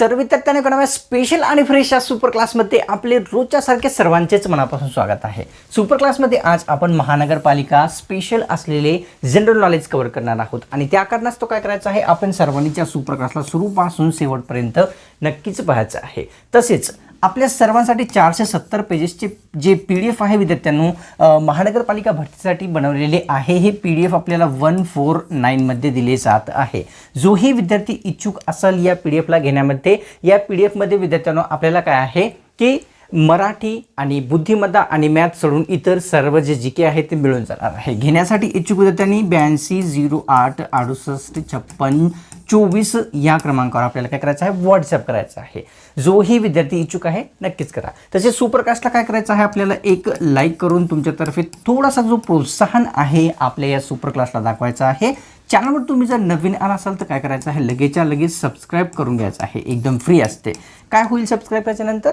तर विद्यार्थ्यांनी कोणाव्या स्पेशल आणि फ्रेश या सुपर क्लासमध्ये आपले रोजच्या सारखे सर्वांचेच मनापासून स्वागत आहे. सुपर क्लासमध्ये आज आपण महानगरपालिका स्पेशल असलेले जनरल नॉलेज कवर करणार आहोत. आणि त्या कारणास तो काय करायचा आहे? आपण सर्वांनी त्या सुपर क्लासला सुरूपासून शेवटपर्यंत नक्कीच पाहायचं आहे. तसेच आपल्या सर्वांसाठी चारशे सत्तर पेजेसचे जे पी डी एफ आहे विद्यार्थ्यांनो महानगरपालिका भरतीसाठी बनवलेले आहे. हे पी डी एफ आपल्याला वन फोर नाईनमध्ये दिले जात आहे. जोही विद्यार्थी इच्छुक असाल या पी डी एफला घेण्यामध्ये या पी डी एफमध्ये विद्यार्थ्यांनो आपल्याला काय आहे की मराठी आणि बुद्धिमत्ता आणि मॅथ सोडून इतर सर्व जे जी के आहे ते मिळून जाणार आहे. घेण्यासाठी इच्छुक विद्यार्थ्यांनी ब्याऐंशी झिरो आठ अडुसष्ट छप्पन चोवीस या क्रमांकावर आपल्याला काय करायचं आहे? व्हॉट्सअप करायचं आहे. जोही विद्यार्थी इच्छुक आहे नक्कीच करा. तसेच सुपरकास्टला काय करायचं आहे? आपल्याला एक लाईक करून तुमच्यातर्फे थोडासा जो प्रोत्साहन आहे आपल्या या सुपर क्लासला दाखवायचा आहे. चॅनलवर तुम्ही जर नवीन आला असाल तर काय करायचं आहे? लगेचच्या लगेच सबस्क्राईब करून घ्यायचं आहे. एकदम फ्री असते. काय होईल सबस्क्राईब केल्याच्यानंतर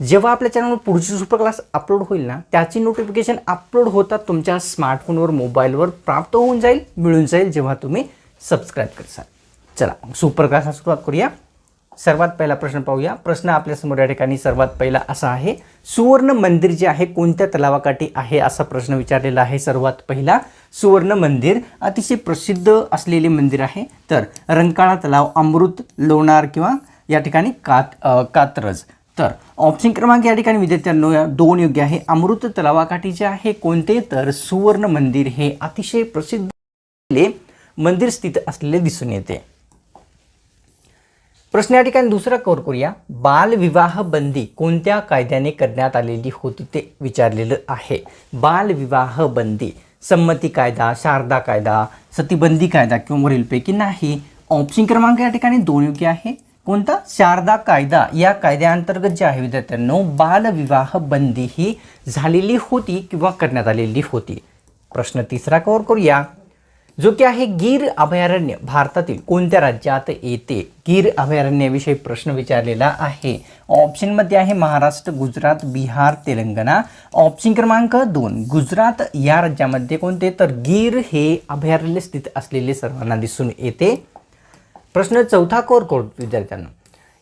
जेव्हा आपल्या चॅनलवर पुढची सुपर क्लास अपलोड होईल ना त्याची नोटिफिकेशन अपलोड होतात तुमच्या स्मार्टफोनवर मोबाईलवर प्राप्त होऊन जाईल मिळून जाईल जेव्हा तुम्ही सबस्क्राईब करसाल. चला मग सुपर क्लासला सुरुवात करूया. सर्वात पहिला प्रश्न पाहूया. प्रश्न आपल्यासमोर या ठिकाणी सर्वात पहिला असा आहे सुवर्ण मंदिर जे आहे कोणत्या तलावाकाठी आहे असा प्रश्न विचारलेला आहे सर्वात पहिला. सुवर्ण मंदिर अतिशय प्रसिद्ध असलेले मंदिर आहे. तर रंकाळा तलाव अमृत लोणार किंवा या ठिकाणी कात कात्रज. तर ऑप्शन क्रमांक या ठिकाणी विद्यार्थ्यांनो दोन योग्य आहे. अमृत तलावाकाठी जे आहे कोणते? तर सुवर्ण मंदिर हे अतिशय प्रसिद्ध मंदिर स्थित असलेले दिसून येते. प्रश्न या ठिकाणी दुसरा कवर करूया. बालविवाह बंदी कोणत्या कायद्याने करण्यात आलेली होती ते विचारलेलं आहे. बालविवाह बंदी संमती कायदा शारदा कायदा सतीबंदी कायदा किंवा वरीलपैकी नाही. ऑप्शन क्रमांक या ठिकाणी दोन योग्य आहे. कोणता? शारदा कायदा. या कायद्याअंतर्गत जे आहे विद्यार्थ्यांनो बालविवाह बंदी ही झालेली होती किंवा करण्यात आलेली होती. प्रश्न तिसरा कवर करूया. जो की आहे गीर अभयारण्य भारतातील कोणत्या राज्यात येते? गीर अभयारण्याविषयी प्रश्न विचारलेला आहे. ऑप्शनमध्ये आहे महाराष्ट्र गुजरात बिहार तेलंगणा. ऑप्शन क्रमांक दोन गुजरात या राज्यामध्ये कोणते? तर गीर हे अभयारण्य स्थित असलेले सर्वांना दिसून येते. प्रश्न चौथा कोर कोड विद्यार्थ्यांना.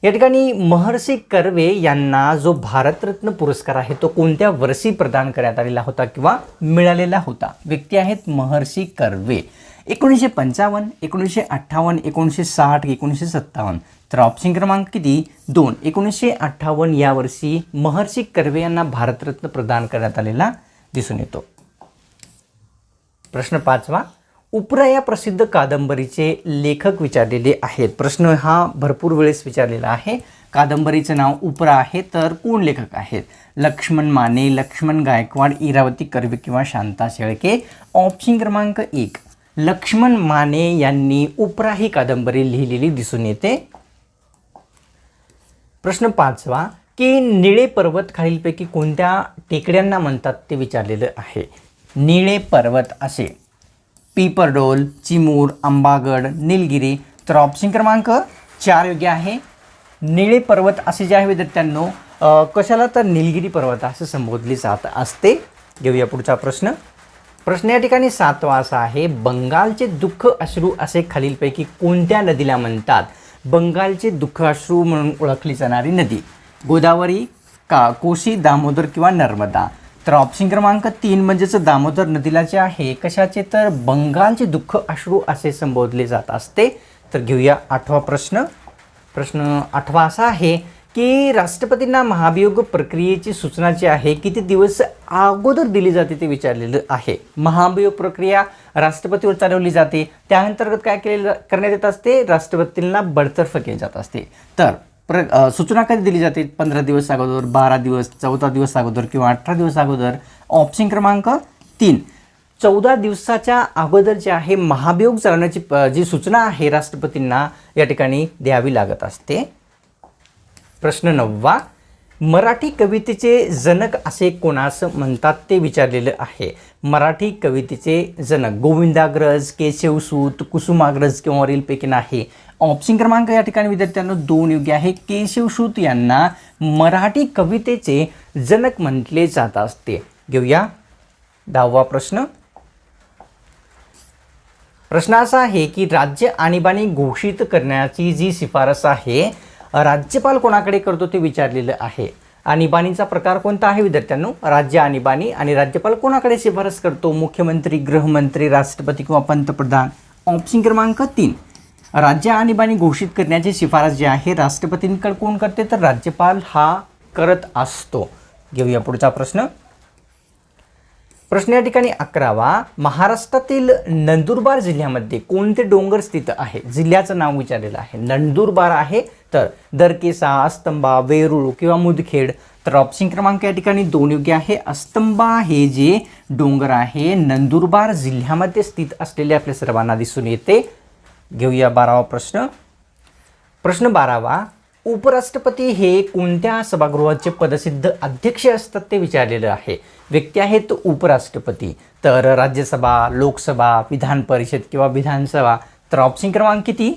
या ठिकाणी महर्षी कर्वे यांना जो भारतरत्न पुरस्कार आहे तो कोणत्या वर्षी प्रदान करण्यात आलेला होता किंवा मिळालेला होता? व्यक्ती आहेत महर्षी कर्वे. एकोणीसशे पंचावन्न एकोणीसशे अठ्ठावन्न एकोणीसशे साठ एकोणीसशे सत्तावन्न. तर ऑप्शन क्रमांक किती? दोन. एकोणीसशे अठ्ठावन्न या वर्षी महर्षी कर्वे यांना भारतरत्न प्रदान करण्यात आलेला दिसून येतो. प्रश्न पाचवा. उपरा या प्रसिद्ध कादंबरीचे लेखक विचारलेले आहेत. प्रश्न हा भरपूर वेळेस विचारलेला आहे. कादंबरीचं नाव उपरा आहे तर कोण लेखक आहेत? लक्ष्मण माने लक्ष्मण गायकवाड इरावती कर्वे किंवा शांता शेळके. ऑप्शन क्रमांक एक. लक्ष्मण माने यांनी उपरा ही कादंबरी लिहिलेली दिसून येते. प्रश्न पाचवा की निळे पर्वत खालीलपैकी कोणत्या टेकड्यांना म्हणतात ते विचारलेलं आहे. निळे पर्वत असे. पिपरडोल चिमूर आंबागड निलगिरी तर ऑप्शन क्रमांक चार योग्य आहे. निळे पर्वत असे जे आहे विद्यार्थ्यांनो कशाला तर निलगिरी पर्वत असं संबोधले जात असते? घेऊया पुढचा प्रश्न. प्रश्न या ठिकाणी सातवा असा आहे बंगालचे दुःख अश्रू असे खालीलपैकी कोणत्या नदीला म्हणतात? बंगालचे दुःख अश्रू म्हणून ओळखली जाणारी नदी. गोदावरी का कोशी दामोदर किंवा नर्मदा. तर ऑप्शन क्रमांक तीन म्हणजेच दामोदर नदीला जे आहे कशाचे? तर बंगालचे दुःख अश्रू असे संबोधले जात असते. तर घेऊया आठवा प्रश्न. प्रश्न आठवा असा आहे की राष्ट्रपतींना महाभियोग प्रक्रियेची सूचना जी आहे किती दिवस अगोदर दिली जाते ते विचारलेलं आहे. महाभियोग प्रक्रिया राष्ट्रपतीवर चालवली जाते. त्याअंतर्गत काय केले करण्यात येत असते? राष्ट्रपतींना बडतर्फ केले जात असते. तर प्र सूचना कधी दिली जाते? पंधरा दिवस अगोदर बारा दिवस चौदा दिवस अगोदर किंवा अठरा दिवस अगोदर? ऑप्शन क्रमांक तीन. चौदा दिवसाच्या अगोदर जे आहे महाभियोग चालवण्याची प- जी सूचना आहे राष्ट्रपतींना या ठिकाणी द्यावी लागत असते. प्रश्न नववा मराठी कवितेचे जनक असे कोणास म्हणतात ते विचारलेलं आहे. मराठी कवितेचे जनक गोविंदाग्रज केशवसूत कुसुमाग्रज किंवा वरीलपैकी नाही. ऑप्शन क्रमांक या ठिकाणी विद्यार्थ्यांना दोन योग्य आहे. केशवसूत यांना मराठी कवितेचे जनक म्हटले जात असते. घेऊया दहावा प्रश्न. प्रश्न असा आहे की राज्य आणीबाणी घोषित करण्याची जी शिफारस आहे राज्यपाल कोणाकडे करतो ते विचारलेलं आहे. आणीबाणीचा प्रकार कोणता आहे विद्यार्थ्यांनो? राज्य आणीबाणी आणि राज्यपाल कोणाकडे शिफारस करतो? मुख्यमंत्री गृहमंत्री राष्ट्रपती किंवा पंतप्रधान? ऑप्शन क्रमांक तीन. राज्य आणीबाणी घोषित करण्याची शिफारस जी आहे राष्ट्रपतींकडे कोण करते? तर राज्यपाल हा करत असतो. घेऊया पुढचा प्रश्न. प्रश्न या ठिकाणी अकरावा. महाराष्ट्रातील नंदुरबार जिल्ह्यामध्ये कोणते डोंगर स्थित आहे? जिल्ह्याचं नाव विचारलेलं आहे. नंदुरबार आहे तर दरकेसा अस्तंबा वेरूळ किंवा मुदखेड. तर ऑप्शन क्रमांक या ठिकाणी दोन योग्य आहे. अस्तंबा हे जे डोंगर आहे नंदुरबार जिल्ह्यामध्ये स्थित असलेले आपल्या सर्वांना दिसून येते. घेऊया बारावा प्रश्न. प्रश्न बारावा उपराष्ट्रपती हे कोणत्या सभागृहाचे पदसिद्ध अध्यक्ष असतात ते विचारलेलं आहे. व्यक्ती आहेत उपराष्ट्रपती. तर राज्यसभा लोकसभा विधान परिषद किंवा विधानसभा. तर ऑप्शन क्रमांक किती?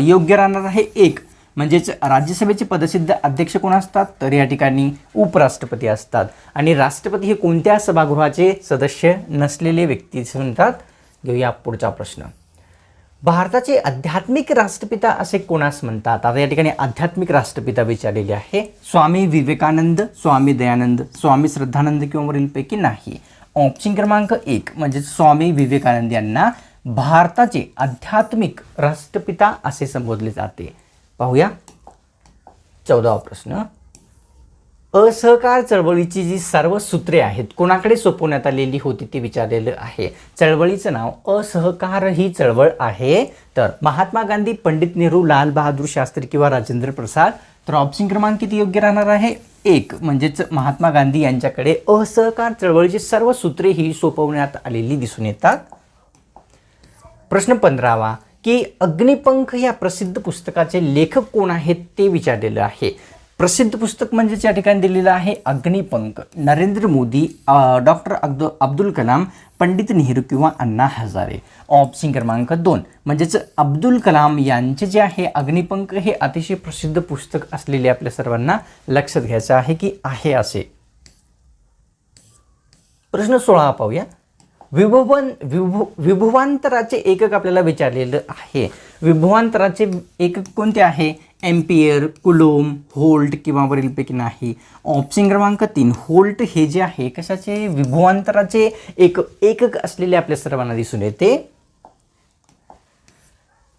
योग्य राहणार आहे एक. म्हणजेच राज्यसभेचे पदसिद्ध अध्यक्ष कोण असतात? तर या ठिकाणी उपराष्ट्रपती असतात. आणि राष्ट्रपती हे कोणत्या सभागृहाचे सदस्य नसलेले व्यक्ती म्हणतात? घेऊया पुढचा प्रश्न. भारताचे आध्यात्मिक राष्ट्रपिता असे कोणास म्हणतात? आता या ठिकाणी आध्यात्मिक राष्ट्रपिता विचारलेले आहे. स्वामी विवेकानंद स्वामी दयानंद स्वामी श्रद्धानंद किंवा वरीलपैकी नाही. ऑप्शन क्रमांक एक म्हणजे स्वामी विवेकानंद यांना भारताचे आध्यात्मिक राष्ट्रपिता असे संबोधले जाते. पाहूया. चौदावा प्रश्न. असहकार चळवळीची जी सर्व सूत्रे आहेत कोणाकडे सोपवण्यात आलेली होती ती विचारलेलं आहे. चळवळीचं नाव असहकार ही चळवळ आहे. तर महात्मा गांधी पंडित नेहरू लाल बहादूर शास्त्री किंवा राजेंद्र प्रसाद तर ऑप्शन क्रमांक किती योग्य राहणार आहे? एक. म्हणजेच महात्मा गांधी यांच्याकडे असहकार चळवळीची सर्व सूत्रे ही सोपवण्यात आलेली दिसून येतात. प्रश्न पंधरावा. की अग्निपंख या प्रसिद्ध पुस्तकाचे लेखक कोण आहेत ते विचारलेलं आहे. प्रसिद्ध पुस्तक म्हणजे या ठिकाणी दिलेलं आहे अग्निपंख. नरेंद्र मोदी डॉक्टर अब्दुल अब्दुल कलाम पंडित नेहरू किंवा अण्णा हजारे. ऑप्शन क्रमांक दोन. म्हणजेच अब्दुल कलाम यांचे जे आहे अग्निपंख हे अतिशय प्रसिद्ध पुस्तक असलेले आपल्या सर्वांना लक्षात घ्यायचं आहे की आहे असे. प्रश्न सोळा पाहूया. विभुवन विभु विभुवांतराचे एकक आपल्याला विचारलेलं आहे. विभुवांतराचे एकक कोणते आहे? एम्पियर कुलोम होल्ट किंवा वरीलपैकी नाही. ऑप्शन क्रमांक तीन होल्ट हे जे आहे कशाचे? विभुवांतराचे एक एकक असलेले आपल्या सर्वांना दिसून येते.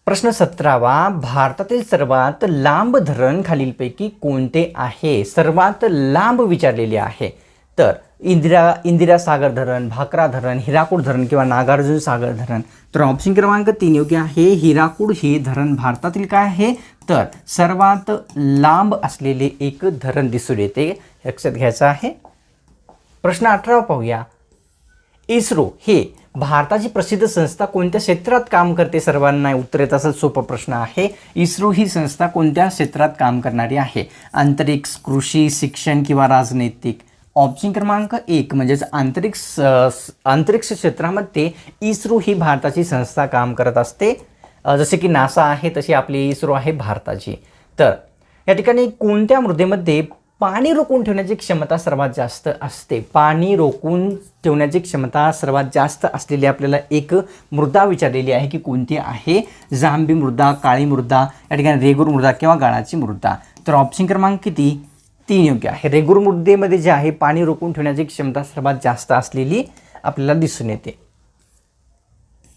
प्रश्न सतरावा भारतातील सर्वात लांब धरण खालीलपैकी कोणते आहे? सर्वात लांब विचारलेले आहे. तर इंदिरा इंदिरा सागर धरण भाकरा धरण हिराकूड धरण किंवा नागार्जुन सागर धरण. तर ऑप्शन क्रमांक तीन योग्य आहे. हिराकूड हे धरण भारतातील काय आहे? तर सर्वात लांब असलेले एक धरण दिसून येते. लक्षात घ्यायचं आहे. प्रश्न अठरावा पाहूया. इस्रो हे भारताची प्रसिद्ध संस्था कोणत्या क्षेत्रात काम करते? सर्वांना उत्तर येत असेल सोपा प्रश्न आहे. इस्रो ही संस्था कोणत्या क्षेत्रात काम करणारी आहे? आंतरिक्ष कृषी शिक्षण किंवा राजनैतिक? ऑप्शन क्रमांक एक म्हणजेच अंतरिक्ष स- अंतरिक्ष क्षेत्रामध्ये इस्रो ही भारताची संस्था काम करत असते. जसे की नासा आहे तशी आपली इस्रो आहे भारताची. तर या ठिकाणी कोणत्या मृदेमध्ये पाणी रोखून ठेवण्याची क्षमता सर्वात जास्त असते? पाणी रोखून ठेवण्याची क्षमता सर्वात जास्त असलेली आपल्याला एक मृदा विचारलेली आहे की कोणती आहे? जांभी मृदा काळी मृदा या ठिकाणी रेगूर मृदा किंवा गाळाची मृदा. तर ऑप्शन क्रमांक किती? तीन योग्य आहे. रेगूर मुद्देमध्ये जे आहे पाणी रोखून ठेवण्याची क्षमता सर्वात जास्त असलेली आपल्याला दिसून येते.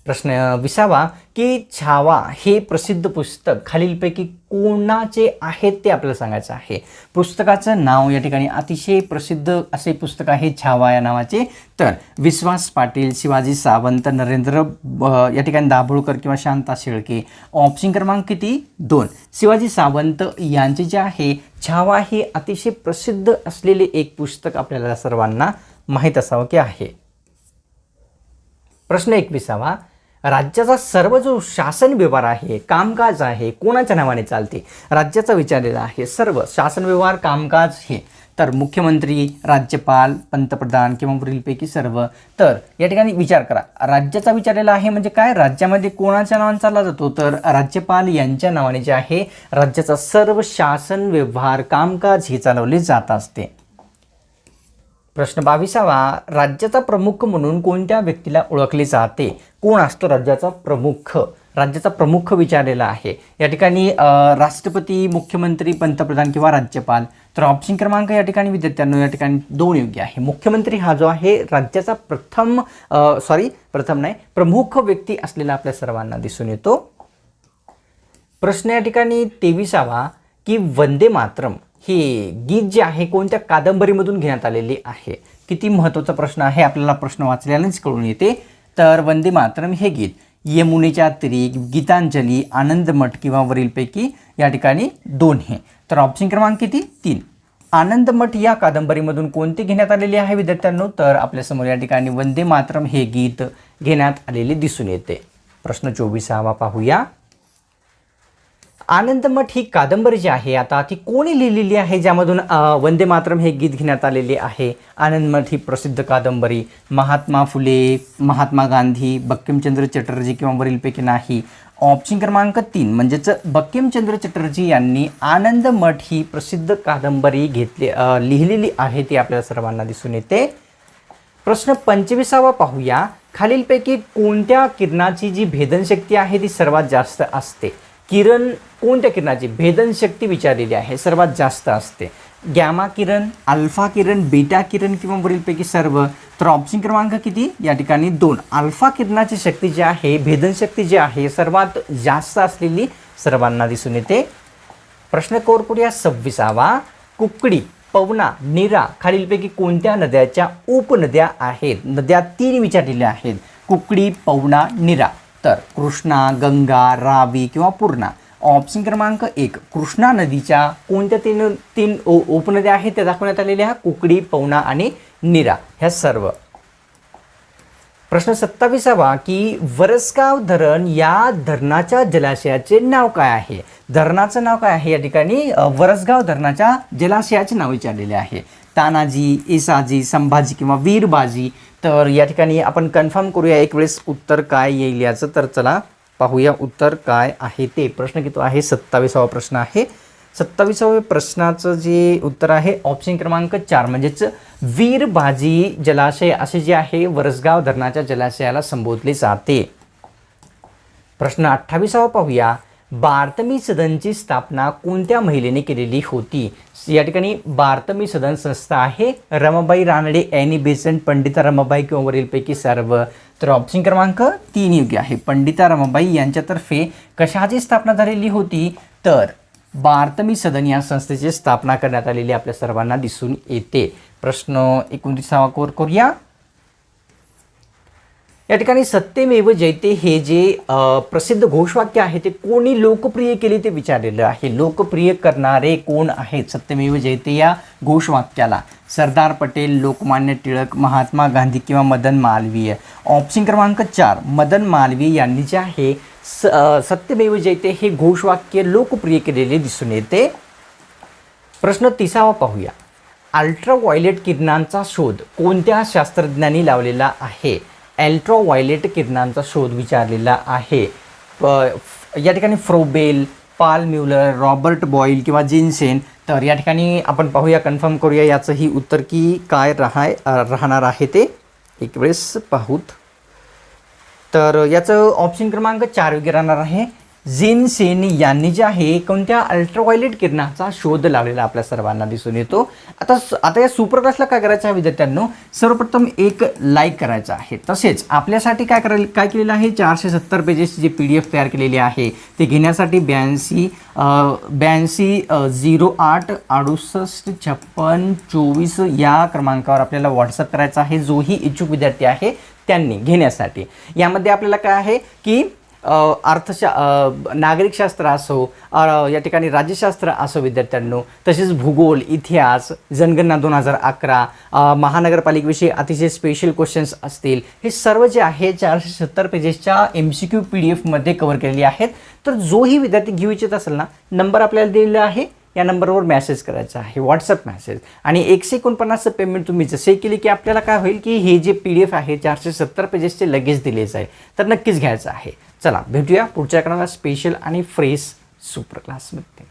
प्रश्न विसावा की छावा हे प्रसिद्ध पुस्तक खालीलपैकी कोणाचे आहेत ते आपल्याला सांगायचं आहे? पुस्तकाचं नाव या ठिकाणी अतिशय प्रसिद्ध असे पुस्तक आहे छावा या नावाचे. तर विश्वास पाटील शिवाजी सावंत नरेंद्र ब- या ठिकाणी दाभोळकर किंवा शांता शेळके. ऑप्शन क्रमांक किती? दोन. शिवाजी सावंत यांचे जे आहे छावा हे अतिशय प्रसिद्ध असलेले एक पुस्तक आपल्याला सर्वांना माहीत असावं की आहे. प्रश्न एकविसावा. राज्याचा सर्व जो शासन व्यवहार आहे कामकाज आहे कोणाच्या नावाने चालते राज्याचा विचारलेला आहे सर्व शासन व्यवहार कामकाज हे. तर मुख्यमंत्री राज्यपाल पंतप्रधान किंवा वरीलपैकी सर्व. तर या ठिकाणी विचार करा. राज्याचा विचारलेला आहे म्हणजे काय? राज्यामध्ये कोणाच्या नावाने चालला जातो? तर राज्यपाल यांच्या नावाने जे आहे राज्याचा सर्व शासन व्यवहार कामकाज हे चालवले जात असते. प्रश्न बावीसावा. राज्याचा प्रमुख म्हणून कोणत्या व्यक्तीला ओळखले जाते? कोण असतो राज्याचा प्रमुख? राज्याचा प्रमुख विचारलेला आहे. या ठिकाणी राष्ट्रपती मुख्यमंत्री पंतप्रधान किंवा राज्यपाल. तर ऑप्शन क्रमांक या ठिकाणी विद्यार्थ्यांना या ठिकाणी दोन योग्य आहे. मुख्यमंत्री हा जो आहे राज्याचा प्रथम सॉरी प्रथम नाही प्रमुख व्यक्ती असलेला आपल्या सर्वांना दिसून येतो. प्रश्न या ठिकाणी तेविसावा की वंदे मातरम. हे गीत जे आहे कोणत्या कादंबरीमधून घेण्यात आलेले आहे? किती महत्त्वाचा प्रश्न आहे आपल्याला प्रश्न वाचल्यानेच कळून येते. तर वंदे मातरम हे गीत. यमुनेच्या तिरी गीतांजली आनंदमठ किंवा वरीलपैकी या ठिकाणी दोन हे. तर ऑप्शन क्रमांक किती? तीन. आनंदमठ या कादंबरीमधून कोणते घेण्यात आलेले आहे विद्यार्थ्यांनो? तर आपल्यासमोर या ठिकाणी वंदे मातरम हे गीत घेण्यात आलेले दिसून येते. प्रश्न चोवीसावा पाहूया. आनंदमठ ही कादंबरी जी आहे आता ती कोणी लिहिलेली आहे ज्यामधून वंदे मातरम हे गीत घेण्यात आलेले आहे? आनंदमठ ही प्रसिद्ध कादंबरी. महात्मा फुले महात्मा गांधी बक्कीमचंद्र चटर्जी किंवा वरीलपैकी नाही. ऑप्शन क्रमांक तीन म्हणजेच बक्कीमचंद्र चटर्जी यांनी आनंदमठ ही प्रसिद्ध कादंबरी घेतली लिहिलेली आहे ती आपल्याला सर्वांना दिसून येते. प्रश्न पंचवीसावा पाहूया. खालीलपैकी कोणत्या किरणाची जी भेदनशक्ती आहे ती सर्वात जास्त असते? किरण कोणत्या किरणाची? भेदनशक्ती विचारलेली आहे. सर्वात जास्त असते. गॅमा किरण अल्फा किरण बीटा किरण किंवा वरीलपैकी सर्व. तर ऑप्शन क्रमांक किती? या ठिकाणी दोन. अल्फा किरणाची शक्ती जी आहे भेदनशक्ती जी आहे सर्वात जास्त असलेली सर्वांना दिसून येते. प्रश्न कोर कोरपुड्या सव्वीसावा. कुकडी पवना निरा खालीलपैकी कोणत्या नद्याच्या उपनद्या आहेत? नद्या तीन विचारलेल्या आहेत. कुकडी पवना निरा. तर कृष्णा गंगा रावी किंवा पूर्णा. ऑप्शन क्रमांक एक कृष्णा नदीच्या कोणत्या तीन तीन उपनद्या आहेत? त्या दाखवण्यात आलेल्या कुकडी पवना आणि निरा. ह्या सर्व. प्रश्न सत्तावीसावा की वरसगाव धरण या धरणाच्या जलाशयाचे नाव काय आहे? धरणाचं नाव काय आहे? या ठिकाणी वरसगाव धरणाच्या जलाशयाचे नाव विचारलेले आहे. तानाजी इसाजी संभाजी किंवा वीरबाजी. तर या ठिकाणी आपण कन्फर्म करूया एक वेळेस उत्तर काय येईल याचं. तर चला पाहूया उत्तर काय आहे ते. प्रश्न किती आहे? सत्तावीसावा प्रश्न आहे. सत्तावीसाव्या प्रश्नाचं जे उत्तर आहे ऑप्शन क्रमांक चार. म्हणजेच वीरबाजी जलाशय असे जे आहे वरसगाव धरणाच्या जलाशयाला संबोधले जाते. प्रश्न अठ्ठावीसावा पाहूया. बारतमी सदनची स्थापना कोणत्या महिलेने केलेली होती? या ठिकाणी बारतमी सदन संस्था आहे. रमाबाई रानडे एनी बेसंट पंडिता रमाबाई किंवा वरीलपैकी सर्व. तर ऑप्शन क्रमांक तीन योग्य आहे. पंडिता रमाबाई यांच्यातर्फे कशाची स्थापना झालेली होती? तर बारतमी सदन या संस्थेची स्थापना करण्यात आलेली आपल्या सर्वांना दिसून येते. प्रश्न एकोणतीसावा कोर करूया. या ठिकाणी सत्यमेव जयते हे जे प्रसिद्ध घोषवाक्य आहे ते कोणी लोकप्रिय केले ते विचारलेलं आहे. लोकप्रिय करणारे कोण आहेत? सत्यमेव जयते या घोषवाक्याला. सरदार पटेल लोकमान्य टिळक महात्मा गांधी किंवा मदन मालवीय. ऑप्शन क्रमांक चार मदन मालवीय यांनी जे आहे स सत्यमेव जयते हे घोषवाक्य लोकप्रिय केलेले दिसून येते. प्रश्न तिसावा पाहूया. अल्ट्राव्हायलेट किरणांचा शोध कोणत्या शास्त्रज्ञांनी लावलेला आहे? अल्ट्राव्हायलेट किरणांचा शोध विचारलेला आहे. या ठिकाणी Froebel Paul Muller Robert Boyle किंवा जिन्सेन तर या ठिकाणी आपण पाहूया कन्फर्म करूया याचंही उत्तर की काय राहाय राहणार आहे ते. एक वेळेस पाहूत. तर याचं ऑप्शन क्रमांक चार योग्य राहणार आहे. झिन सेन यांनी जे आहे कोणत्या अल्ट्राव्हायलेट किरणाचा शोध लावलेला आपल्या सर्वांना दिसून येतो. आता आता या सुपर काय करायचं आहे विद्यार्थ्यांनो? सर्वप्रथम एक लाईक करायचा आहे. तसेच आपल्यासाठी काय करायला काय केलेलं आहे? चारशे सत्तर पेजेसची जी पी डी एफ तयार केलेली आहे ते घेण्यासाठी ब्याऐंशी ब्याऐंशी झिरो आठ अडुसष्ट छप्पन चोवीस या क्रमांकावर आपल्याला व्हॉट्सअप करायचा आहे. जोही इच्छुक विद्यार्थी आहे त्यांनी घेण्यासाठी. यामध्ये आपल्याला काय आहे की अर्थशा नागरिकशास्त्र असो या ठिकाणी राज्यशास्त्र असो विद्यार्थ्यांनो तसेच भूगोल इतिहास जनगणना दोन हजार अकरा महानगरपालिकेविषयी अतिशय स्पेशल क्वेश्चन्स असतील. हे सर्व जे आहे चारशे सत्तर पेजेसच्या M C Q P D एफमध्ये cover केलेली आहेत. तर जोही विद्यार्थी घेऊ इच्छित असेल ना नंबर आपल्याला दिलेला आहे. या नंबरवर मेसेज करायचा आहे व्हॉट्सअप मेसेज आणि एकशे एकोणपन्नासचं पेमेंट तुम्ही जसे केले की आपल्याला काय होईल की हे जे पी डी एफ आहे चारशे सत्तर पेजेसचे लगेच दिले जाईल तर नक्कीच घ्यायचं आहे. चला भेटूया पुढच्या क्रमाला स्पेशल आणि फ्रेश सुपर क्लासमध्ये